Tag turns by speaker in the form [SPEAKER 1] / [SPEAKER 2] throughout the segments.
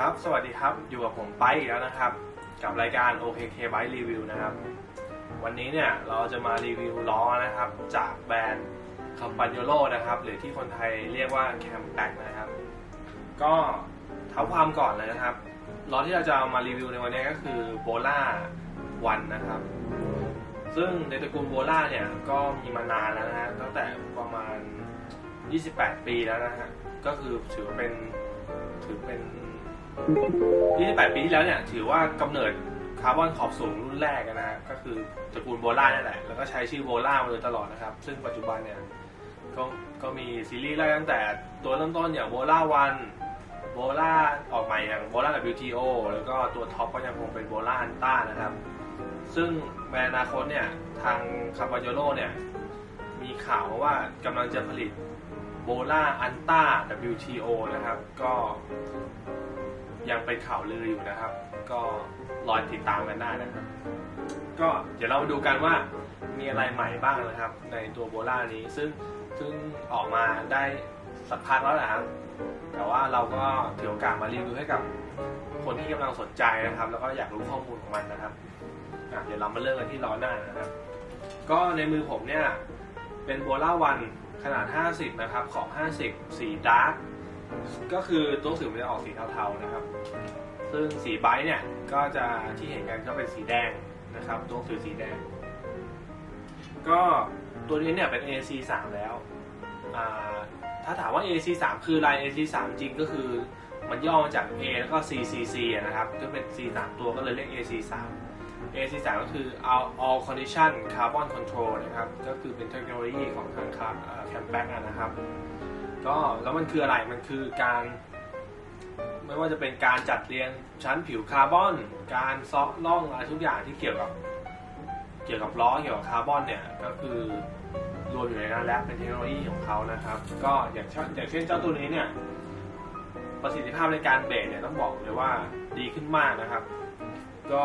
[SPEAKER 1] ครับ สวัสดีครับ อยู่กับผมไปอีกแล้วนะครับ กับรายการ OKK Bike Review นะครับ วันนี้เนี่ยเราจะมารีวิวล้อนะครับ จากแบรนด์ c a m p a g n o l o นะครับ หรือที่คนไทยเรียกว่า c a m p a c นะครับ ก็เท้าความก่อนเลยนะครับ ล้อที่เราจะเอามารีวิวในวันนี้ก็คือ b o l a 1นนะครับ ซึ่งในตระกูลโบล่าเนี่ยก็มีมานานแล้วนะฮะตั้งแต่ประมาณ 28 ปีแล้วนะฮะ ก็คือถือว่าเป็นถือเป็น 28 ปีที่แล้วเนี่ยถือว่ากำเนิดคาร์บอนขอบสูงรุ่นแรกนะฮะก็คือตระกูลโบล่านี่นแหละแล้วก็ใช้ชื่อโบล่ามาโดยตลอดนะครับ ซึ่งปัจจุบันเนี่ยก็ก็มีซีรีส์แรกตั้งแต่ตัวเริ่มต้นอย่างโบล่าวันโบล่าออกใหม่อย่างโบล่า WTO แล้วก็ตัวท็อปก็ยังคงเป็นโบล่าอันต้านะครับ ซึ่งในอนาคตเนี่ยทางคาร์บอนโยโลเนี่ยมีข่าวว่ากำลังจะผลิตโบล่าอันต้า WTO นะครับ ก็ ยังเป็นข่าวลืออยู่นะครับ ก็รอติดตามกันได้นะครับ ก็เดี๋ยวเรามาดูกันว่ามีอะไรใหม่บ้างนะครับ ในตัวโบล่านี้ซึ่งซึ่งออกมาได้สักพักแล้วนะครับแต่ว่าเราก็ถือโอกาสมารีวิวให้กับคนที่กำลังสนใจนะครับ แล้วก็อยากรู้ข้อมูลของมันนะครับเดี๋ยวเรามาเริ่มกันที่ล้อหน้านะครับ ก็ในมือผมเนี่ยเป็นโบล่าวันขนาด 50 นะครับ ขอบ50 สีดาร์ก ก็คือตัวหนังสือมันจะออกสีเทาๆนะครับ ซึ่งสีไบต์เนี่ยก็จะที่เห็นกันก็เป็นสีแดงนะครับ ตัวหนังสือสีแดง ก็ตัวนี้เนี่ยเป็น AC 3แล้ว ถ้าถามว่า AC 3คืออะไร AC 3จริงก็คือมันย่อมาจาก A แล้วก็ CCC นะครับ ก็เป็น C 3ตัวก็เลยเรียก AC 3 AC 3ก็คือ all condition carbon control นะครับ ก็คือเป็นเทคโนโลยีของทางแคมแบ็กนะครับ ก็แล้วมันคืออะไรมันคือการ ไม่ว่าจะเป็นการจัดเรียงชั้นผิวคาร์บอน การซาะล่องอะไรทุกอย่างที่เกี่ยวกับ เกี่ยวกับล้อเกี่ยวกับคาร์บอนเนี่ยก็คือรวมอยู่ในนั้นแล้วเป็นเทคโนโลยีของเขานะครับ ก็อย่างเช่นอย่างเช่นเจ้าตัวนี้เนี่ยประสิทธิภาพในการเบรกเนี่ยต้องบอกเลยว่าดีขึ้นมากนะครับ ก็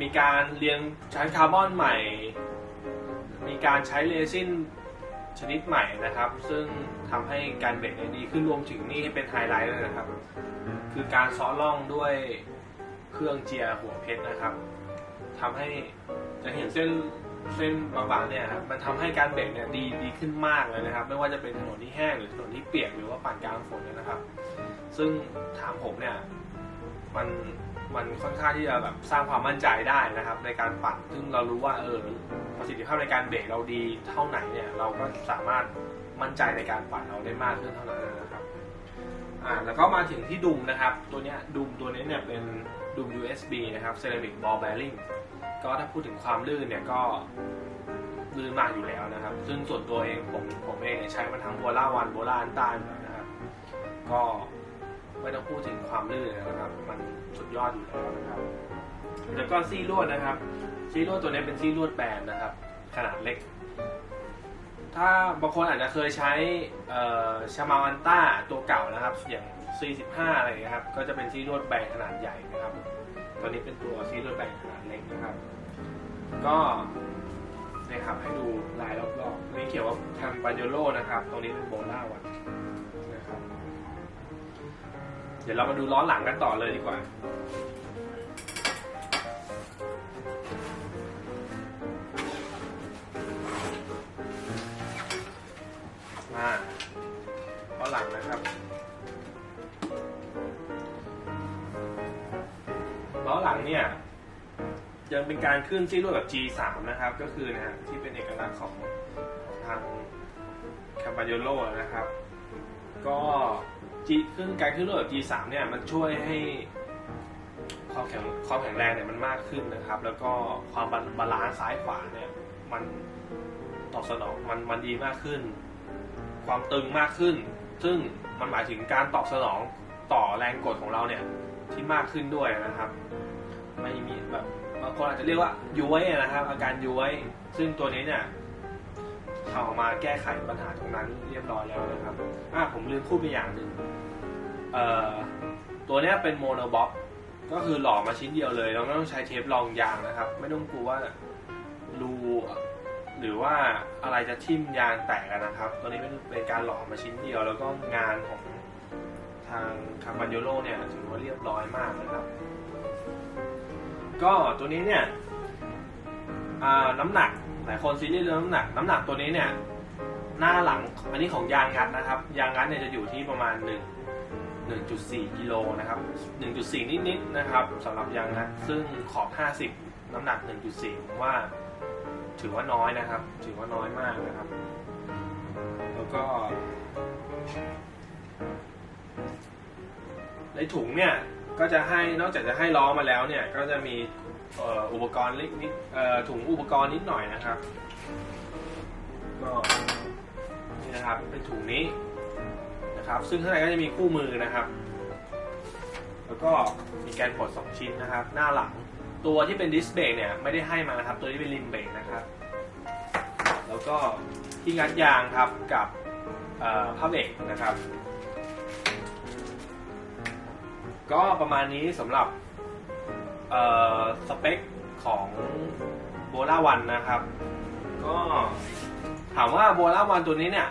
[SPEAKER 1] มีการเรียงชั้นคาร์บอนใหม่ มีการใช้เรซิน ชนิดใหม่นะครับ ซึ่งทำให้การเบรกเนี่ยดีขึ้นรวมถึงนี่เป็นไฮไลท์เลยนะครับ คือการซ้อล่องด้วยเครื่องเจียหัวเพชรนะครับทำให้จะเห็นเส้นเส้นบางๆเนี่ยครับมันทำให้การเบรกเนี่ยดีดีขึ้นมากเลยนะครับ ไม่ว่าจะเป็นถนนที่แห้งหรือถนนที่เปียกหรือว่าปั่นกลางฝนเนี่ยนะครับ ซึ่งถามผมเนี่ยมัน มันค่อนข้างที่จะแบบสร้างความมั่นใจได้นะครับ ในการปั่น ซึ่งเรารู้ว่าเออประสิทธิภาพในการเบรกเราดีเท่าไหนเนี่ยเราก็สามารถมั่นใจในการปั่นเราได้มากขึ้นเท่านั้นนะครับอ่าแล้วก็มาถึงที่ดุมนะครับ ตัวเนี้ยดุมตัวนี้เนี่ยเป็นดุม USB นะครับ Ceramic Ball Bearing ก็ถ้าพูดถึงความลื่นเนี่ยก็ลื่นมากอยู่แล้วนะครับ ซึ่งส่วนตัวเองผมผมเองใช้มาทั้งโบล่าวันโบล่าอันต้าอยู่แล้วนะครับ ก็ ไม่ต้องพูดถึงความลื่นนะครับ มันสุดยอดอยู่แล้วนะครับ แล้วก็ซี่ลวดนะครับ ซี่ลวดตัวนี้เป็นซี่ลวดแบนนะครับ ขนาดเล็ก ถ้าบางคนอาจจะเคยใช้ชามาวันต้าตัวเก่านะครับ อย่าง 45 อะไรอย่างเงี้ยครับ ก็จะเป็นซี่ลวดแบนขนาดใหญ่นะครับ ตัวนี้เป็นตัวซี่ลวดแบนขนาดเล็กนะครับ ก็นี่ยครับให้ดูลายรอบๆนี่เขียนว่าแคมปาโยโลนะครับ ตรงนี้เป็นโบล่าวันนะครับ เดี๋ยวเรามาดูล้อหลังกันต่อเลยดีกว่า มาล้อหลังนะครับ ล้อหลังเนี่ย ยังเป็นการขึ้นซี่ลวดแบบ G3 นะครับ ก็คือนะฮะที่เป็นเอกลักษณ์ของทางคาบาโยโลนะครับ ก็ จีขึ้นการขึ้นลวดแบบ G3 เนี่ยมันช่วยให้ความแข็งความแข็งแรงเนี่ยมันมากขึ้นนะครับ แล้วก็ความบาบาลานซ์ซ้ายขวาเนี่ยมันตอบสนองมันมันดีมากขึ้น ความตึงมากขึ้น ซึ่งมันหมายถึงการตอบสนองต่อแรงกดของเราเนี่ยที่มากขึ้นด้วยนะครับ ไม่มีแบบบางคนอาจจะเรียกว่าย้วยนะครับ อาการย้วย ซึ่งตัวนี้เนี่ย ทำออกมาแก้ไขปัญหาตรงนั้นเรียบร้อยแล้วนะครับอะผมลืมพูดไปอย่างหนึ่งเอ่อตัวนี้เป็นโมโนบ็อกก็คือหล่อมาชิ้นเดียวเลย เราไม่ต้องใช้เทปรองยางนะครับ ไม่ต้องกลัวว่ารูหรือว่าอะไรจะทิ่มยางแตกนะครับ ตัวนี้เป็นเป็นการหล่อมาชิ้นเดียว แล้วก็งานของทางคาร์บันโยโลเนี่ยถือว่าเรียบร้อยมากนะครับ ก็ตัวนี้เนี่ยน้ำหนัก หลายคนซีเรียสเรื่องน้ำหนัก น้ำหนักตัวนี้เนี่ย หน้าหลังอันนี้ของยางงัดนะครับ ยางงัดเนี่ยจะอยู่ที่ประมาณ 1 1.4กิโลนะครับ 1.4 นิดๆนะครับสำหรับยางงัด ซึ่งขอบ 50 น้ำหนัก 1.4 ผมว่าถือว่าน้อยนะครับ ถือว่าน้อยมากนะครับ แล้วก็ในถุงเนี่ยก็จะให้นอกจากจะให้ล้อมาแล้วเนี่ยก็จะมี อุปกรณ์เล็กนิดถุงอุปกรณ์นิดหน่อยนะครับ ก็นี่นะครับเป็นถุงนี้นะครับ ซึ่งข้างในก็จะมีคู่มือนะครับ แล้วก็มีแกนปลดสองชิ้นนะครับ หน้าหลังตัวที่เป็นดิสเบรกเนี่ยไม่ได้ให้มานะครับ ตัวที่เป็นริมเบรกนะครับ แล้วก็ที่งัดยางครับกับผ้าเบรกนะครับ ก็ประมาณนี้สำหรับ สเปคของโบล่าวันนะครับ ก็ถามว่าโบล่าวันตัวนี้เนี่ย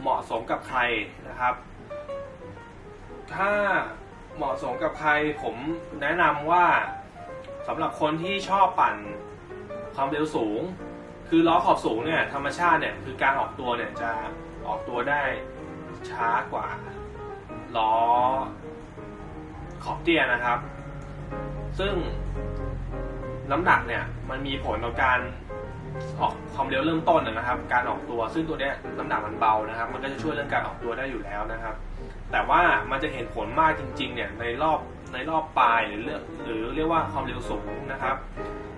[SPEAKER 1] เหมาะสมกับใครนะครับ ถ้าเหมาะสมกับใครผมแนะนำว่าสำหรับคนที่ชอบปั่นความเร็วสูง คือล้อขอบสูงเนี่ยธรรมชาติเนี่ยคือการออกตัวเนี่ยจะออกตัวได้ช้ากว่าล้อขอบเตี้ยนะครับ ซึ่งน้ำหนักเนี่ยมันมีผลต่อการออกความเร็วเริ่มต้นนะครับ การออกตัวซึ่งตัวเนี้ยน้ำหนักมันเบานะครับ มันก็จะช่วยเรื่องการออกตัวได้อยู่แล้วนะครับ แต่ว่ามันจะเห็นผลมากจริงๆเนี่ยในรอบในรอบปลายหรือเรียกหรือเรียกว่าความเร็วสูงนะครับ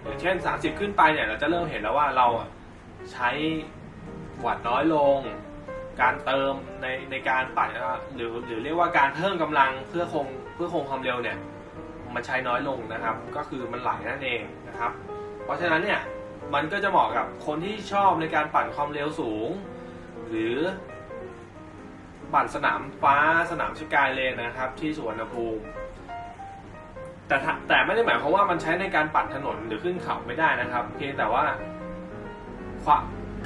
[SPEAKER 1] อย่างเช่น 30 ขึ้นไปเนี่ยเราจะเริ่มเห็นแล้วว่าเราใช้วัตต์น้อยลง การเติมในในการปั่นหรือหรือเรียกว่าการเพิ่มกำลังเพื่อคงเพื่อคงความเร็วเนี่ย มันใช้น้อยลงนะครับ ก็คือมันไหลนั่นเองนะครับ เพราะฉะนั้นเนี่ยมันก็จะเหมาะกับคนที่ชอบในการปั่นความเร็วสูง หรือปั่นสนามฟ้าสนามสกายเลนนะครับ ที่สุวรรณภูมิแต่แต่ไม่ได้หมายความว่ามันใช้ในการปั่นถนนหรือขึ้นเขาไม่ได้นะครับ เพียงแต่ว่า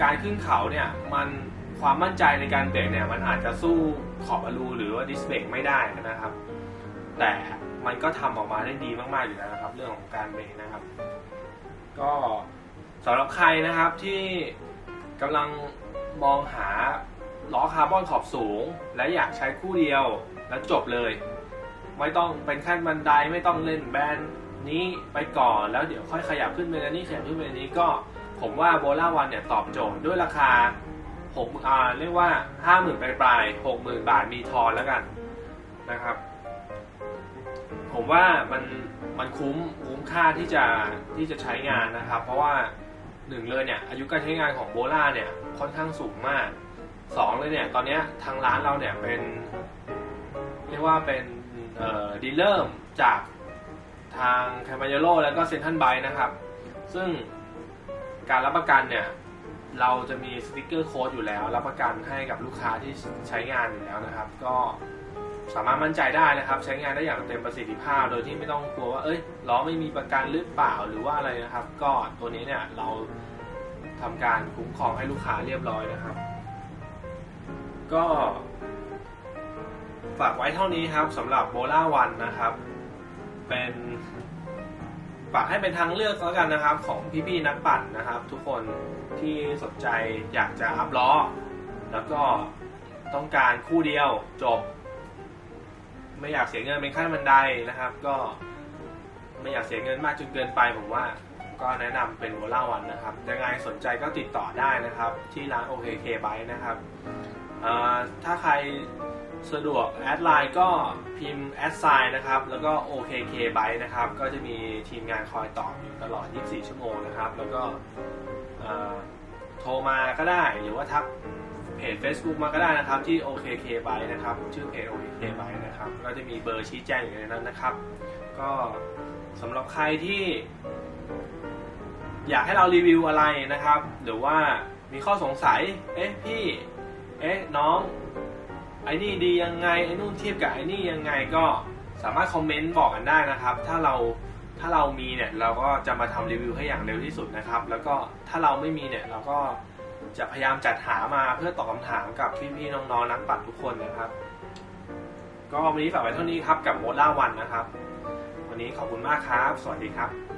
[SPEAKER 1] การขึ้นเขาเนี่ยมันความมั่นใจในการเบรกเนี่ยมันอาจจะสู้ขอบอลูหรือว่าดิสเบรกไม่ได้นะครับ แต่ มันก็ทำออกมาได้ดีมากๆอยู่แล้วนะครับ เรื่องของการเบรกนะครับ ก็สำหรับใครนะครับที่กำลังมองหาล้อคาร์บอนขอบสูง และอยากใช้คู่เดียวแล้วจบเลย ไม่ต้องเป็นขั้นบันไดไม่ต้องเล่นแบนนี้ไปก่อนแล้วเดี๋ยวค่อยขยับขึ้นไปนนี้ขยับขึ้นไปอันนี้ก็ผมว่าโบล่าวันเนี่ยตอบโจทย์ด้วยราคา6อ่าเรียกว่า 50,000ปลายปลายๆ60,000 บาทมีทอนแล้วกันนะครับ ผมว่ามันมันคุ้มคุ้มค่าที่จะที่จะใช้งานนะครับ เพราะว่าหนึ่งเลยเนี่ยอายุการใช้งานของโบล่าเนี่ยค่อนข้างสูงมากสองเลยเนี่ยตอนนี้ทางร้านเราเนี่ยเป็นเรียกว่าเป็นดีลเลอร์จากทางแคม a ยโ o แล้วก็เซนทันไบนะครับ ซึ่งการรับประกันเนี่ยเราจะมีสติกเกอร์โค้ดอยู่แล้ว รับประกันให้กับลูกค้าที่ใช้งานอยู่แล้วนะครับ ก็ สามารถมั่นใจได้นะครับ ใช้งานได้อย่างเต็มประสิทธิภาพ โดยที่ไม่ต้องกลัวว่าเอ้ยล้อไม่มีประกันหรือเปล่าหรือว่าอะไรนะครับ ก็ตัวนี้เนี่ยเราทำการคุ้มครองให้ลูกค้าเรียบร้อยนะครับ ก็ฝากไว้เท่านี้ครับสำหรับโบล่าวันนะครับ เป็นฝากให้เป็นทางเลือกแล้วกันนะครับ ของพี่ๆนักปั่นนะครับ ทุกคนที่สนใจอยากจะอัพล้อ แล้วก็ต้องการคู่เดียวจบ ไม่อยากเสียเงินเป็นขั้นบันไดนะครับ ก็ไม่อยากเสียเงินมากจนเกินไปผมว่าก็แนะนำเป็นโบล่าวันนะครับยังไงสนใจก็ติดต่อได้นะครับ ที่ร้าน OKK Bike นะครับถ้าใครสะดวกแอดไลน์ก็พิมพ์แอดไซน์นะครับ แล้วก็ OKK Byte นะครับ ก็จะมีทีมงานคอยตอบอยู่ตลอด 24 ชั่วโมงนะครับ แล้วก็โทรมาก็ได้หรือว่าทัก จ Facebook มาก็ได้นะครับที่ OKK b y นะครับชื่อเพจ OKK b y นะครับก็จะมีเบอร์ชี้แจงอยู่ในนั้นนะครับ ก็สำหรับใครที่ อยากให้เรารีวิวอะไรนะครับ หรือว่ามีข้อสงสัย เอ๊ะพี่ เอ๊ะน้องไอ้นี่ดียังไงไอ้นู่นเทียบกับไอ้นี่ยังไงก็สามารถคอมเมนต์บอกกันได้นะครับ ถ้าเราถ้าเรามีเนี่ยเราก็จะมาทำรีวิวให้อย่างเร็วที่สุดนะครับ แล้วก็ถ้าเราไม่มีเนี่ยเราก็ จะพยายามจัดหามาเพื่อตอบคำถามกับพี่ๆน้องๆนักปัดทุกคนนะครับกก็วันนี้ฝากไว้เท่านี้ครับกับโมล่าวันนะครับ วันนี้ขอบคุณมากครับ สวัสดีครับ